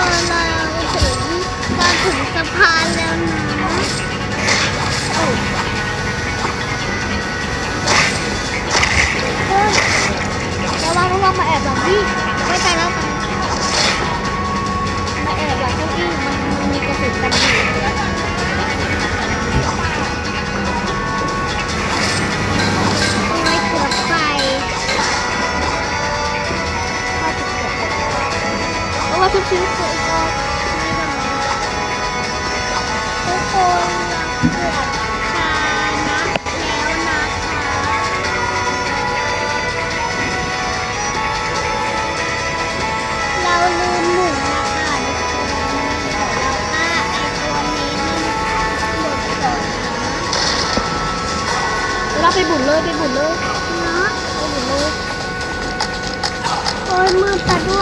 อเราถึงมาถึงสะพานแล้วนะโอ้เระวังระวังมาแอบหลังพี่ ทุกชิ้นสวนก็ไม่ได้ทุกคนเกือบชานะแล้วนะคะเราลืมหมุนนะคะแล้วก็ไอตัวนี้มันหลุดก่อนนะเราไปบุญเลยไปบุญเลยนะไปหมุนเลยโอ้ยมืดซะด้วย